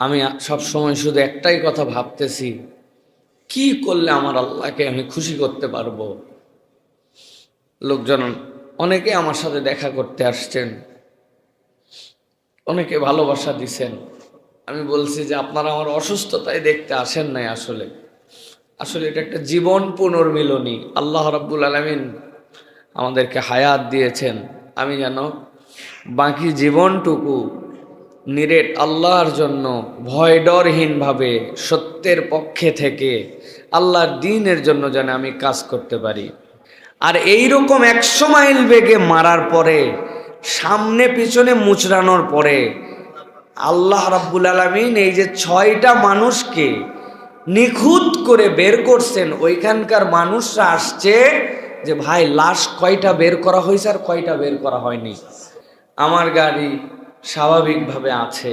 আমি সব সময় শুধু একটাই কথা ভাবতেছি, কি করলে আমার আল্লাহকে আমি খুশি করতে পারব? লোকজন অনেকে আমার সাথে দেখা করতে আসছেন, অনেকে ভালোবাসা দিছেন। আমি বলছি যে, আপনারা আমার অসুস্থতায় দেখতে আসেন নাই আসলে। আসলে এটা একটা জীবন পুনর্মিলনী। আল্লাহ রাব্বুল আলমিন আমাদেরকে হায়াত দিয়েছেন। আমি যেন বাকি জীবনটুকু নিরেট আল্লাহর জন্য ভয় ডরহীনভাবে সত্যের পক্ষে থেকে আল্লাহর দিনের জন্য যেন আমি কাজ করতে পারি। আর এই রকম একশো মাইল বেগে মারার পরে, সামনে পিছনে মুচড়ানোর পরে আল্লাহ রাব্বুল আলমিন এই যে ছয়টা মানুষকে নিখুঁত করে বের করছেন, ওইখানকার মানুষরা আসছে যে, ভাই, লাশ কয়টা বের করা হয়েছে আর কয়টা বের করা হয়নি? আমার গাড়ি স্বাভাবিকভাবে আছে।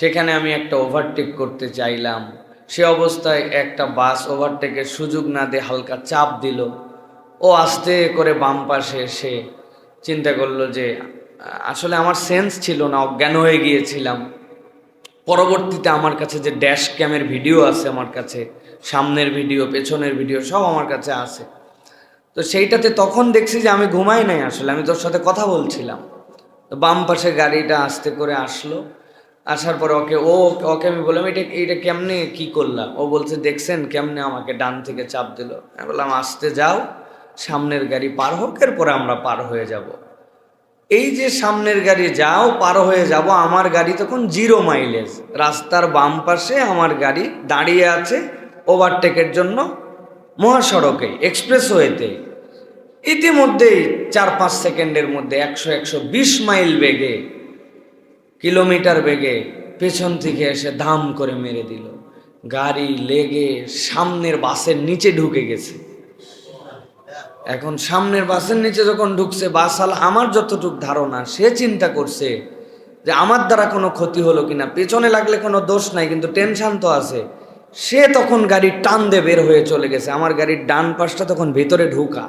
সেখানে আমি একটা ওভারটেক করতে চাইলাম। সে অবস্থায় একটা বাস ওভারটেকের সুযোগ না দিয়ে হালকা চাপ দিল। ও আস্তে করে বাম পাশে এসে চিন্তা করল যে, আসলে আমার সেন্স ছিল না, অজ্ঞান হয়ে গিয়েছিলাম। পরবর্তীতে আমার কাছে যে ড্যাশ ক্যামের ভিডিও আছে আমার কাছে, সামনের ভিডিও পেছনের ভিডিও সব আমার কাছে আছে। তো সেইটাতে তখন দেখছি যে আমি ঘুমাই নাই আসলে, আমি তোর সাথে কথা বলছিলাম। তো বাম পাশে গাড়িটা আস্তে করে আসলো। আসার পরে ওকে, ও, ওকে আমি বললাম, এটা এটা কেমনে, কি করলাম ও বলছে, দেখছেন কেমনে আমাকে ডান থেকে চাপ দিল। আমি বললাম, আসতে যাও, সামনের গাড়ি পার হোক, এরপরে আমরা পার হয়ে যাব। এই যে সামনের গাড়ি, যাও, পার হয়ে যাব, আমার গাড়ি তখন জিরো মাইলেজ। রাস্তার বাম পাশে আমার গাড়ি দাঁড়িয়ে আছে, ওভারটেকের জন্য মহাসড়কে, এক্সপ্রেসওয়েতে। ইতিমধ্যেই চার পাঁচ সেকেন্ডের মধ্যে একশো একশো বিশ মাইল বেগে, কিলোমিটার বেগে পেছন থেকে এসে ধাম করে মেরে দিল। গাড়ি লেগে সামনের বাসের নিচে ঢুকে গেছে। এখন সামনের বাসের নিচে যখন ঢুকছে বাসাল আমার যতটুক ধারণা, সে চিন্তা করছে যে আমার দ্বারা কোনো ক্ষতি হলো কিনা। পেছনে লাগলে কোনো দোষ নাই, কিন্তু টেনশান তো আছে। সে তখন গাড়ি টান দিয়ে বের হয়ে চলে গেছে। আমার গাড়ির ডান পাশটা তখন ভেতরে ঢুকা।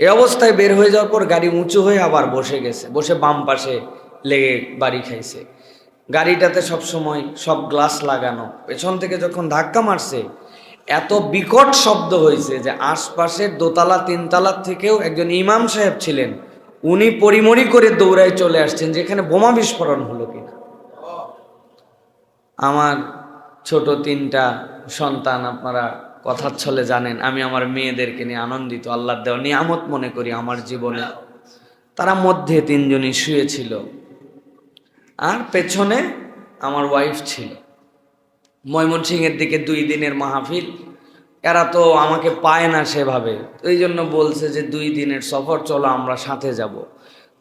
এ অবস্থায় বের হয়ে যাওয়ার পর গাড়ি উঁচু হয়ে আবার বসে গেছে, বসে বাম পাশে লেগে বাড়ি খাইছে। গাড়িটাতে সব সময় সব গ্লাস লাগানো। পেছন থেকে যখন ধাক্কা মারছে, এত বিকট শব্দ হয়েছে যে আশপাশের দোতলা, তিনতলার থেকেও একজন ইমাম সাহেব ছিলেন। উনি পরিমরি করে দৌড়ায় চলে আসছেন, যেখানে বোমা বিস্ফোরণ হলো কিনা। আমার ছোট তিনটা সন্তান আপনারা কথার ছলে জানেন, আমি আমার মেয়েদেরকে নিয়ে আনন্দিত, আল্লাহর দেওয়া নিয়ামত মনে করি আমার জীবনে। তারা মধ্যে তিনজনই শুয়েছিল। আর পেছনে আমার ওয়াইফ ছিল। ময়মনসিংহের দিকে দুই দিনের মাহফিল, এরা তো আমাকে পায় না সেভাবে। এই জন্য বলছে যে দুই দিনের সফর, চলো আমরা সাথে যাব।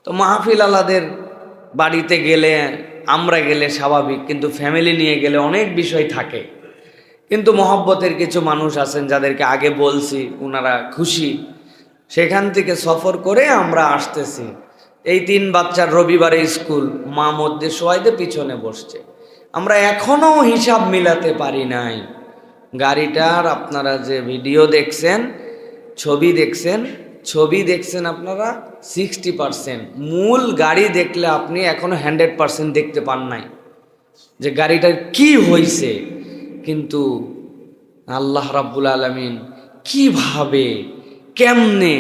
তো মাহফিল আলাদের বাড়িতে গেলে আমরা গেলে স্বাভাবিক, কিন্তু ফ্যামিলি নিয়ে গেলে অনেক বিষয় থাকে। কিন্তু মহব্বতের কিছু মানুষ আছেন যাদেরকে আগে বলছি ওনারা খুশি। সেখান থেকে সফর করে আমরা আসতেছি। এই তিন বাচ্চার রবিবারে স্কুল, মা মধ্যে সোয়াইতে পিছনে বসছে। আমরা এখনও হিসাব মিলাতে পারি নাই। গাড়িটার আপনারা যে ভিডিও দেখছেন, ছবি দেখছেন ছবি দেখছেন আপনারা সিক্সটি পারসেন্ট মূল গাড়ি দেখলে আপনি এখনও হান্ড্রেড পারসেন্ট দেখতে পান নাই। যে গাড়িটার কি হয়েছে কিন্তু আল্লাহ রাব্বুল আলমিন কীভাবে, কেমনে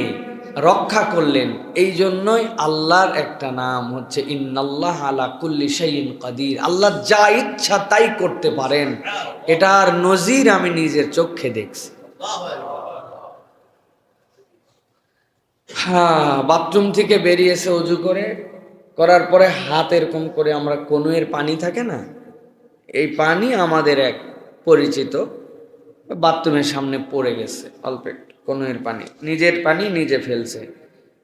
রক্ষা করলেন? এই জন্যই আল্লাহর একটা নাম হচ্ছে, ইন্নাল্লাহ আলা কুল্লি শাইইন কাদির। আল্লাহ যা ইচ্ছা তাই করতে পারেন। এটার নজির আমি নিজের চোখে দেখছি। হ্যাঁ বাথরুম থেকে বেরিয়েছে অজু করে। করার পরে হাত এরকম করে, আমরা কনুয়ের পানি থাকে না? এই পানি আমাদের এক পরিচিত, বাথরুমের সামনে পড়ে গেছে অল্প একটু কনুয়ের পানি, নিজের পানি নিজে ফেলছে।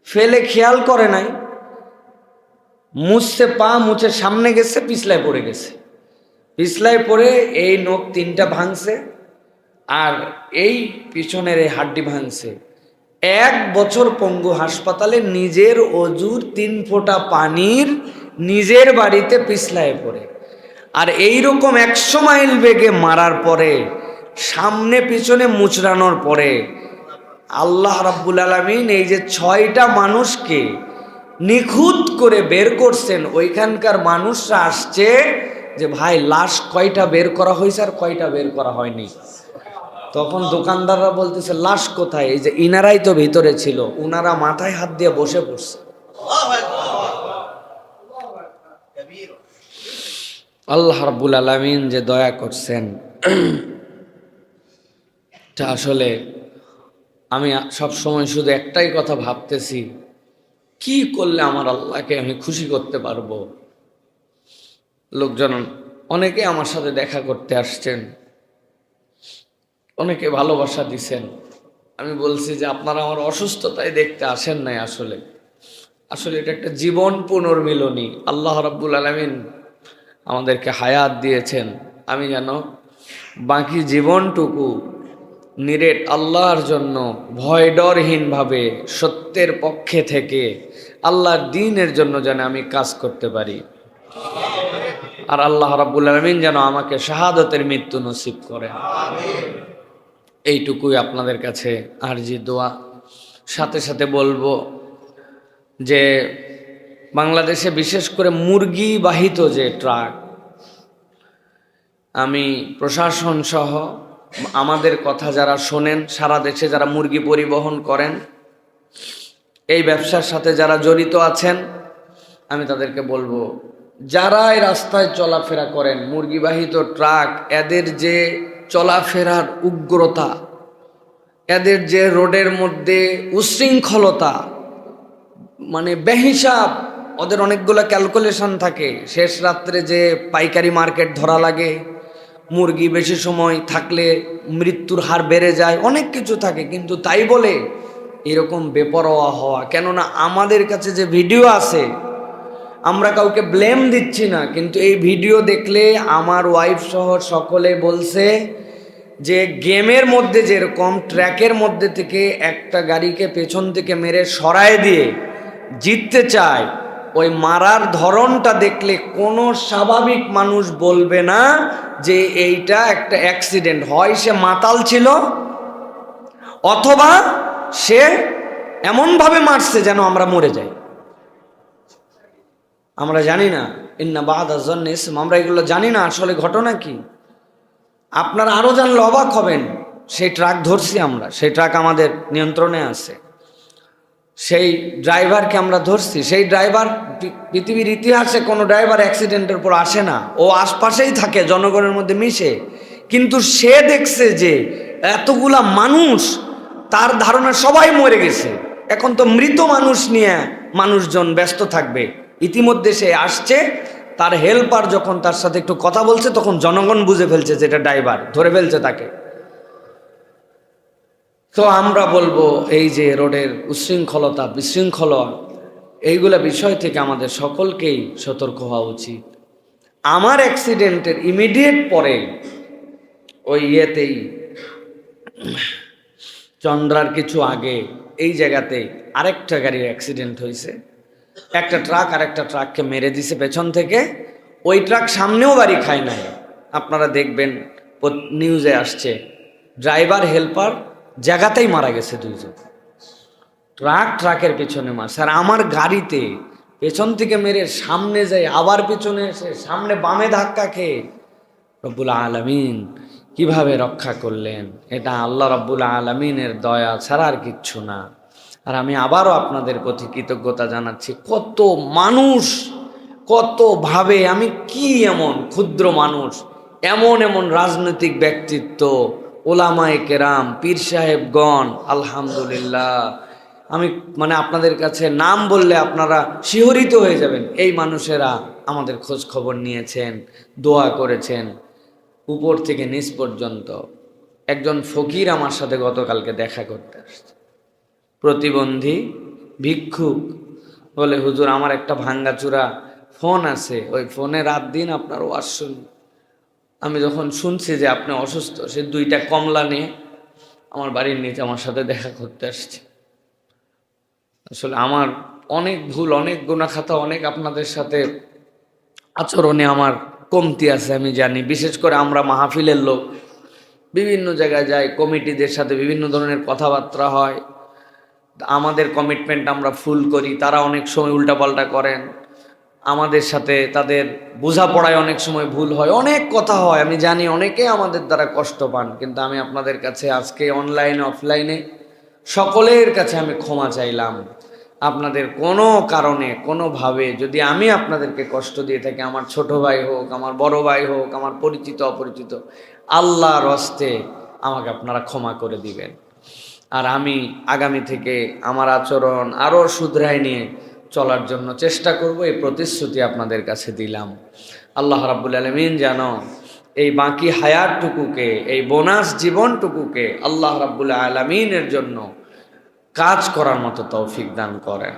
ফেলে খেয়াল করে নাই, মুছছে পা মুছে সামনে গেছে, পিছলায় পড়ে গেছে। পিছলায় পড়ে এই নখ তিনটা ভাঙছে, আর এই পিছনের এই হাড্ডি ভাঙছে। এক বছর পঙ্গু হাসপাতালে নিজের অজুর তিন ফোঁটা পানির নিজের বাড়িতে পিছলায় পড়ে। আর এই রকম একশো মাইল বেগে মারার পরে, সামনে পিছনে মুচড়ানোর পরে, আল্লাহ রাব্বুল আলমিন এই যে ছয়টা মানুষকে নিখুঁত করে বের করছেন, ওইখানকার মানুষরা আসছে যে, ভাই, লাশ কয়টা বের করা হয়েছে আর কয়টা বের করা হয়নি? তখন দোকানদাররা বলতেছে, লাশ কোথায়? এই যে, ইনারাই তো ভিতরে ছিল, উনারা মাথায় হাত দিয়ে বসে পড়ছে। আল্লাহ রাব্বুল আলামিন যে দয়া করছেন, এটা আসলে আমি সব সময় শুধু একটাই কথা ভাবতেছি, কি করলে আমার আল্লাহকে আমি খুশি করতে পারব? লোকজন অনেকে আমার সাথে দেখা করতে আসছেন, অনেকে ভালোবাসা দিছেন। আমি বলছি যে আপনারা আমার অসুস্থতায় দেখতে আসেন নাই আসলে। আসলে এটা একটা জীবন পুনর্মিলনী। আল্লাহ রাব্বুল আলমিন আমাদেরকে হায়াত দিয়েছেন। আমি যেন বাকি জীবনটুকু নিরেট আল্লাহর জন্য ভয় ডরহীনভাবে সত্যের পক্ষে থেকে আল্লাহর দিনের জন্য যেন আমি কাজ করতে পারি। আর আল্লাহ রাব্বুল আলমিন যেন আমাকে শাহাদতের মৃত্যু নসিব করে এইটুকুই আপনাদের কাছে আরজি দোয়া। সাথে সাথে বলব যে বাংলাদেশে বিশেষ করে মুরগি বাহিত যে ট্রাক, আমি প্রশাসন সহ আমাদের কথা যারা শোনেন, সারা দেশে যারা মুরগি পরিবহন করেন, এই ব্যবসার সাথে যারা জড়িত আছেন, আমি তাদেরকে বলব যারা এই রাস্তায় চলাফেরা করেন, মুরগিবাহিত ট্রাক, এদের যে চলাফেরার উগ্রতা, এদের যে রোডের মধ্যে উশৃঙ্খলতা মানে বেহিসাব ওদের অনেকগুলো ক্যালকুলেশন থাকে। শেষ রাত্রে যে পাইকারি মার্কেট ধরা লাগে, মুরগি বেশি সময় থাকলে মৃত্যুর হার বেড়ে যায়, অনেক কিছু থাকে। কিন্তু তাই বলে এরকম বেপরোয়া হওয়া, কেননা আমাদের কাছে যে ভিডিও আছে, আমরা কাউকে ব্লেম দিচ্ছি না। কিন্তু এই ভিডিও দেখলে আমার ওয়াইফ সহ সকলে বলছে যে, গেমের মধ্যে যেরকম ট্র্যাকের মধ্যে থেকে একটা গাড়িকে পেছন থেকে মেরে সরায় দিয়ে জিততে চায় ওই মারার ধরনটা দেখলে কোনো স্বাভাবিক মানুষ বলবে না যে এইটা একটা অ্যাক্সিডেন্ট। হয় সে মাতাল ছিল, অথবা সে এমনভাবে মারছে যেন আমরা মরে যাই। আমরা জানি না। ইন্না জন্য ইসম। আমরা এগুলো জানি না। আসলে ঘটনা কি? আপনারা আরও জানলে অবাক হবেন, সেই ট্রাক ধরছি আমরা। সেই ট্রাক আমাদের নিয়ন্ত্রণে আছে। সেই ড্রাইভারকে আমরা ধরছি, সেই ড্রাইভার পৃথিবীর ইতিহাসে কোনো ড্রাইভার অ্যাক্সিডেন্টের পর আসে না। ও আশপাশেই থাকে, জনগণের মধ্যে মিশে। কিন্তু সে দেখছে যে এতগুলা মানুষ, তার ধারণা সবাই মরে গেছে। এখন তো মৃত মানুষ নিয়ে মানুষজন ব্যস্ত থাকবে। ইতিমধ্যে সে আসছে, তার হেল্পার যখন তার সাথে একটু কথা বলছে, তখন জনগণ বুঝে ফেলছে যে এটা ড্রাইভার, ধরে ফেলছে তাকে। তো আমরা বলব এই যে রোডের উশৃঙ্খলতা বিশৃঙ্খলা, এইগুলা বিষয় থেকে আমাদের সকলকেই সতর্ক হওয়া উচিত। আমার অ্যাক্সিডেন্টের ইমিডিয়েট পরে ওই ইয়েতেই, চন্দ্রার কিছু আগে এই জায়গাতে আরেকটা গাড়ির অ্যাক্সিডেন্ট হয়েছে একটা ট্রাক আর একটা ট্রাককে মেরে দিছে পেছন থেকে। ওই ট্রাক সামনেও বাড়ি খায় নাই। আপনারা দেখবেন নিউজে আসছে ড্রাইভার হেল্পার জায়গাতেই মারা গেছে দুইজন। ট্রাক, ট্রাকের পেছনে মারছে আর আমার গাড়িতে পেছন থেকে মেরে সামনে যাই আবার পেছনে এসে সামনে বামে ধাক্কা খেয়ে রব্বুল আলমিন কীভাবে রক্ষা করলেন? এটা আল্লাহ রব্বুল আলমিনের দয়া ছাড়া আর কিচ্ছু না। আর আমি আবারও আপনাদের প্রতি কৃতজ্ঞতা জানাচ্ছি, কত মানুষ, কত ভাবে আমি কি এমন ক্ষুদ্র মানুষ, এমন এমন রাজনৈতিক ব্যক্তিত্ব ওলামায়ে কেরাম, পীর সাহেবগণ, আলহামদুলিল্লাহ। আমি মানে আপনাদের কাছে নাম বললে আপনারা শিহরিত হয়ে যাবেন। এই মানুষেরা আমাদের খোঁজ খবর নিয়েছেন, দোয়া করেছেন, উপর থেকে নিচ পর্যন্ত। একজন ফকির আমার সাথে গতকালকে দেখা করতে আসছে। প্রতিবন্ধী, ভিক্ষুক। বলে, হুজুর, আমার একটা ভাঙ্গাচুরা ফোন আছে। ওই ফোনে রাত দিন আপনার ওয়াজ শুনি। আমি যখন শুনছি যে আপনি অসুস্থ, সে দুইটা কমলা নিয়ে আমার বাড়ির নিচে আমার সাথে দেখা করতে আসছে। আসলে আমার অনেক ভুল, অনেক গুণাখাতা অনেক আপনাদের সাথে আচরণে আমার কমতি আছে, আমি জানি। বিশেষ করে আমরা মাহফিলের লোক, বিভিন্ন জায়গায় যাই, কমিটিদের সাথে বিভিন্ন ধরনের কথাবার্তা হয়। আমাদের কমিটমেন্ট আমরা ফুল করি, তারা অনেক সময় উল্টাপাল্টা করেন। আমাদের সাথে তাদের বোঝাপড়ায় অনেক সময় ভুল হয়, অনেক কথা হয়, আমি জানি অনেকে আমাদের দ্বারা কষ্ট পান, কিন্তু আমি আপনাদের কাছে আজকে অনলাইনে অফলাইনে সকলের কাছে আমি ক্ষমা চাইলাম। আপনাদের কোনো কারণে, কোনোভাবে যদি আমি আপনাদেরকে কষ্ট দিয়ে থাকি, আমার ছোট ভাই হোক, আমার বড় ভাই হোক, আমার পরিচিত, অপরিচিত, আল্লাহর হস্তে আমাকে আপনারা ক্ষমা করে দিবেন। আর আমি আগামী থেকে আমার আচরণ আরও শুধরাই নিয়ে চলার জন্য চেষ্টা করব, এই প্রতিশ্রুতি আপনাদের কাছে দিলাম। আল্লাহ রাব্বুল আলমিন যেন এই বাকি হায়ারটুকুকে এই বোনাস জীবনটুকুকে আল্লাহ রাব্বুল আলমিনের জন্য কাজ করার মতো তৌফিক দান করেন।